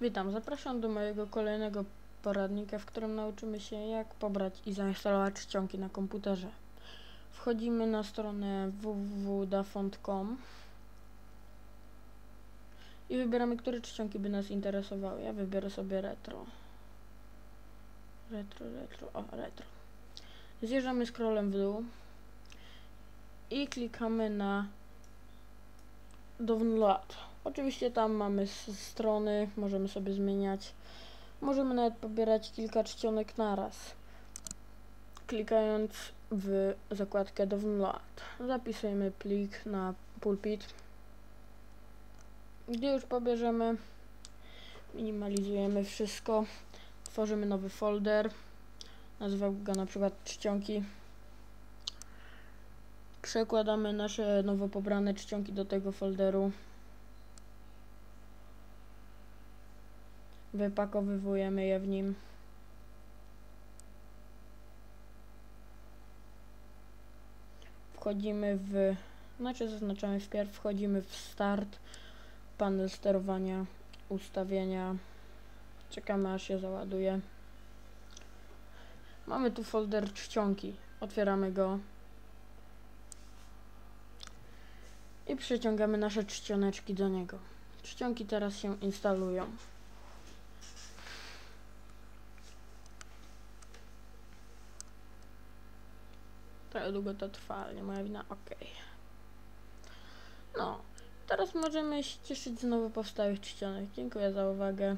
Witam, zapraszam do mojego kolejnego poradnika, w którym nauczymy się jak pobrać i zainstalować czcionki na komputerze. Wchodzimy na stronę www.dafont.com i wybieramy, które czcionki by nas interesowały. Ja wybiorę sobie retro. Retro, retro, o, retro. Zjeżdżamy scrollem w dół i klikamy na download. Oczywiście tam mamy strony, możemy sobie zmieniać. Możemy nawet pobierać kilka czcionek naraz. Klikając w zakładkę download. Zapisujemy plik na pulpit. Gdy już pobierzemy, minimalizujemy wszystko. Tworzymy nowy folder. Nazwę go na przykład czcionki. Przekładamy nasze nowo pobrane czcionki do tego folderu. Wypakowywujemy je w nim. Wchodzimy w, znaczy zaznaczamy wpierw, wchodzimy w start, panel sterowania, ustawienia. Czekamy aż się załaduje. Mamy tu folder czcionki. Otwieramy go. I przyciągamy nasze czcioneczki do niego. Czcionki teraz się instalują. Trochę długo to trwa, nie moja wina, ok. No, teraz możemy się cieszyć z nowo powstałych czcionek. Dziękuję za uwagę.